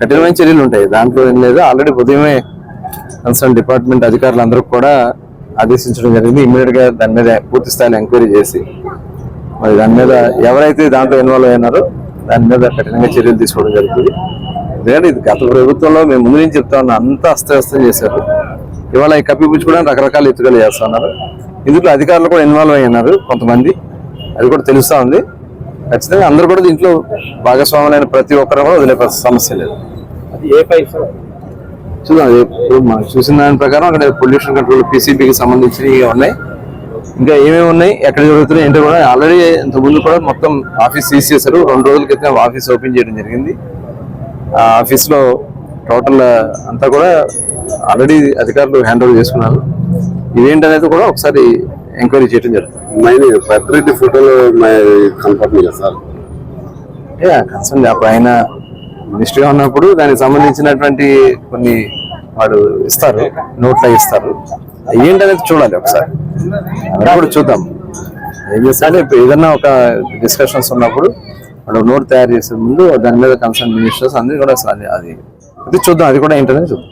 కఠినమైన చర్యలు ఉంటాయి. దాంట్లో ఏం లేదు. ఆల్రెడీ ఉదయమే కన్సర్న్ డిపార్ట్మెంట్ అధికారులందరూ కూడా ఆదేశించడం జరిగింది. ఇమ్మీడియట్గా దాని మీద పూర్తి స్థాయిలో ఎంక్వైరీ చేసి మరి దాని మీద ఎవరైతే దాంట్లో ఇన్వాల్వ్ అయినారో దాని మీద కఠినంగా చర్యలు తీసుకోవడం జరుగుతుంది. ఎందుకంటే ఇది గత ప్రభుత్వంలో మేము ముందు నుంచి చెప్తా ఉన్నాం. అంతా అస్తవ్యస్తం చేశారు. ఇవాళ ఈ కప్పిపుచ్చుకోవడానికి రకరకాల ఎత్తుకలు చేస్తున్నారు ఇందులో అధికారులు కూడా ఇన్వాల్వ్ అయి ఉన్నారు కొంతమంది. అది కూడా తెలుస్తా ఉంది. ఖచ్చితంగా అందరూ కూడా దీంట్లో భాగస్వాములైన ప్రతి ఒక్కరు కూడా వదిలే సమస్య లేదు. ఏ పైప్ చూద్దాం ఇప్పుడు మనం చూసిన దాని ప్రకారం అక్కడ పొల్యూషన్ కంట్రోల్ పీసీబీకి సంబంధించినవి ఉన్నాయి. ఇంకా ఏమేమి ఉన్నాయి ఎక్కడ జరుగుతున్నాయి ఏంటో కూడా ఆల్రెడీ ఇంత ముందు కూడా మొత్తం ఆఫీస్ సీజ్ చేశారు. రెండు రోజుల క్రితం ఆఫీస్ ఓపెన్ చేయడం జరిగింది. ఆ ఆఫీస్లో టోటల్ అంతా కూడా ఆల్రెడీ అధికారులు హ్యాండ్ ఓవర్ చేసుకున్నారు. ఇదేంటనేది కూడా ఒకసారి ఎంక్వైరీ చేయడం జరుగుతుంది. మైన్ పెద్దరెడ్డి ఫోటోలో కనపడుతుంది కదా సార్? కన్సర్న్ అప్పుడు ఆయన మినిస్ట్రీగా ఉన్నప్పుడు దానికి సంబంధించినటువంటి కొన్ని వాడు ఇస్తారు నోట్లో ఇస్తారు. అవి ఏంటనేది చూడాలి ఒకసారి. అప్పుడు చూద్దాం. ఏం చేస్తారంటే ఏదన్నా ఒక డిస్కషన్స్ ఉన్నప్పుడు వాడు నోట్ తయారు చేసే ముందు దాని మీద కన్సర్న్ మినిస్టర్స్ అందరూ కూడా అది అది చూద్దాం. అది కూడా ఏంటనేది చూద్దాం.